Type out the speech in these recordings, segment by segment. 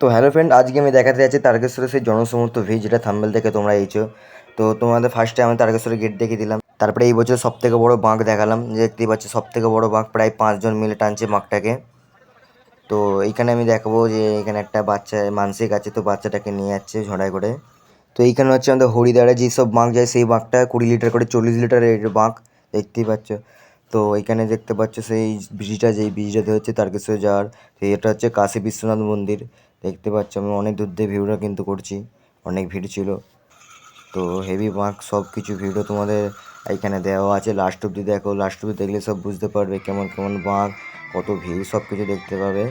তো hello friend আজকে আমি দেখাতে যাচ্ছি তারকেশ্বরের সেই জনসমর্থ ভিড়, যেটা থাম্বেল দেখে তোমরা এইছো। তো তোমাদের ফার্স্টে আমি তারকেশ্বরের গেট দেখিয়ে দিলাম। তারপরে এই বছর সব থেকে বড় বাঁক দেখালাম, যে দেখতেই পাচ্ছ সব থেকে বড় বাঁক প্রায় পাঁচজন মিলে টানছে বাঁকটাকে। তো এইখানে আমি দেখাবো যে এখানে একটা বাচ্চা, মানসিক আছে, তো বাচ্চাটাকে নিয়ে যাচ্ছে ঝড়াই করে। তো এইখানে হচ্ছে আমাদের হরিদ্বারে যেসব বাঁক যায়, সেই বাঁকটা কুড়ি লিটার করে, চল্লিশ লিটারের বাঁক দেখতেই পাচ্ছ। তো এইখানে দেখতে পাচ্ছ সেই ব্রিজটা, যেই ব্রিজটাতে হচ্ছে তারকেশ্বর যাওয়ার এটা হচ্ছে কাশী বিশ্বনাথ মন্দির। দেখতে পাচ্ছ আমি অনেক দূর দিয়ে ভিউটা কিন্তু করছি, অনেক ভিড় ছিল। তো হেভি বাঁক সব কিছু ভিডিও তোমাদের এইখানে দেওয়া আছে। লাস্ট অব্দি দেখো লাস্ট অব্দি দেখলে সব বুঝতে পারবে কেমন কেমন বাঁক কত ভিড় সব কিছু দেখতে পাবে।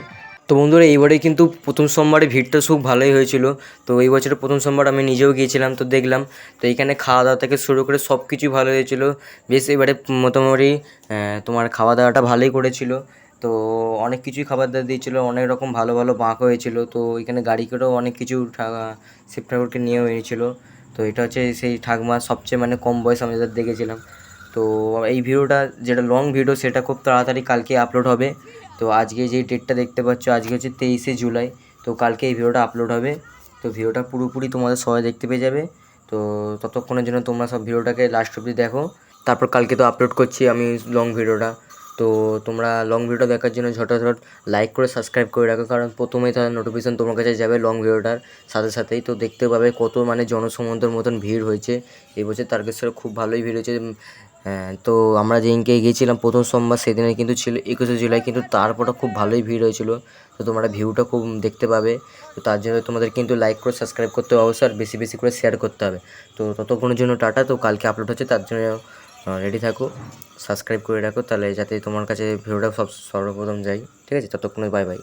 তো বন্ধুরা, এইবারে কিন্তু প্রথম সোমবারে ভিড়টা খুব ভালোই হয়েছিল। তো এই বছরের প্রথম সোমবার আমি নিজেও গিয়েছিলাম, তো দেখলাম। তো এইখানে খাওয়া দাওয়া থেকে শুরু করে সব কিছুই ভালো হয়েছিল। বেশ এবারে মোটামুটি তোমার খাওয়া দাওয়াটা ভালোই করেছিল। তো অনেক কিছুই খাবার দাবার দিয়েছিল, অনেক রকম ভালো ভালো বাঁক হয়েছিল, তো এখানে গাড়ি করেও অনেক কিছু শিব ঠাকুরকে নিয়েও হয়েছিল তো এটা হচ্ছে সেই ঠাকমা সবচেয়ে মানে কম বয়স আমি যাদের দেখেছিলাম। তো এই ভিডিওটা, যেটা লং ভিডিও সেটা খুব তাড়াতাড়ি কালকে আপলোড হবে। তো আজকে যেই ডেটটা দেখতে পাচ্ছ, আজকে হচ্ছে তেইশে জুলাই। তো কালকে এই ভিডিওটা আপলোড হবে। তো ভিডিওটা পুরোপুরি তোমাদের সবাই দেখতে পেয়ে যাবে। তো ততক্ষণের জন্য তোমরা সব ভিডিওটাকে লাস্ট অবধি দেখো। তারপর কালকে তো আপলোড করছি আমি লং ভিডিওটা তো তোমরা লং ভিডিওটা দেখার জন্য ঝটাঝট লাইক করে সাবস্ক্রাইব করে রাখো কারণ প্রথমেই তার নোটিফিকেশন তোমার কাছে যাবে লং ভিডিওটার সাথে সাথেই। তো দেখতে পাবে কত মানে জনসমুদ্রের মতন ভিড় হয়েছে। এই বছর তারকেশ্বরে খুব ভালোই ভিড় হয়েছে। হ্যাঁ, তো আমরা যেদিনকে গিয়েছিলাম প্রথম সোমবার সেদিনে কিন্তু ছিল একুশে জুলাই কিন্তু তারপরটা খুব ভালোই ভিড় হয়েছিল। তো তোমরা ভিউটা খুব দেখতে পাবে। তো তার জন্য তোমাদের কিন্তু লাইক করে সাবস্ক্রাইব করতে হবে অবশ্যই আর বেশি বেশি করে শেয়ার করতে হবে। তো ততক্ষণের জন্য টাটা। তো কালকে আপলোড হচ্ছে তার জন্য রেডি থাকো সাবস্ক্রাইব করে রাখো, তাহলে যাতে তোমার কাছে ভিডিওটা সব সর্বপ্রথম যাই। ঠিক আছে? ততক্ষণ বাই বাই